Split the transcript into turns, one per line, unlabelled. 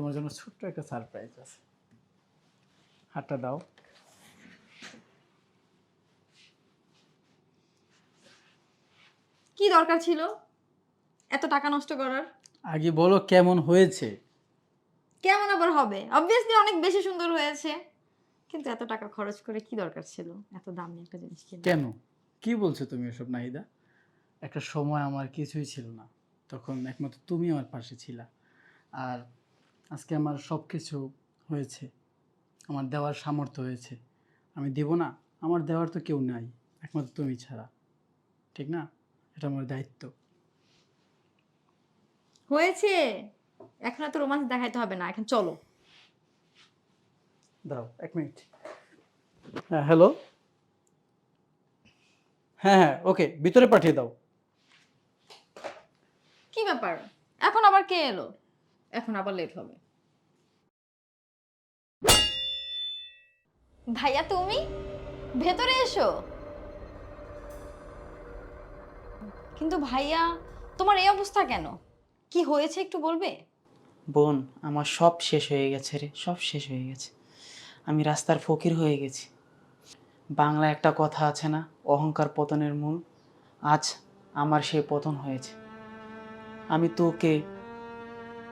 তোমার জন্য ছোট্ট একটা সারপ্রাইজ আছে। হাতটা দাও।
কি দরকার ছিল? এত টাকা নষ্ট করার?
আগে বলো কেমন হয়েছে।
কেমন আবার হবে? অবভিয়াসলি অনেক বেশি সুন্দর হয়েছে। কিন্তু এত টাকা খরচ করে কি দরকার ছিল? এত দামি একটা জিনিস কিনে
কেন? কি বলছো তুমি এসব নাহিদা? একটা সময় আমার কিছুই ছিল না। তখন একমাত্র তুমি আমার পাশে ছিলা। আর আজকে আমার সব কিছু হয়েছে। আমার দেওয়ার সামর্থ্য হয়েছে। আমি দেব না আমার দেওয়ার তো কেউ নাই একমাত্র তুমি ছাড়া। ঠিক না? এটা আমার দায়িত্ব।
হয়েছে! এখন এত রোমান্স দেখাইতে হবে না এখন চলো।
দাঁড়াও এক মিনিট। হ্যাঁ হ্যালো হ্যাঁ হ্যাঁ ওকে ভিতরে পাঠিয়ে দাও।
কি ব্যাপার? এখন আবার কে এলো? এখন আবার লেট হবে। ভাইয়া তুমি? ভেতরে এসো। কিন্তু ভাইয়া তোমার এই অবস্থা কেন? কি হয়েছে একটু বলবে?
বোন আমার সব শেষ হয়ে গেছে রে সব শেষ হয়ে গেছে। আমি রাস্তার ফকির হয়ে গেছি। বাংলা একটা কথা আছে না অহংকার পতনের মূল। আজ আমার সেই পতন হয়েছে। আমি তোকে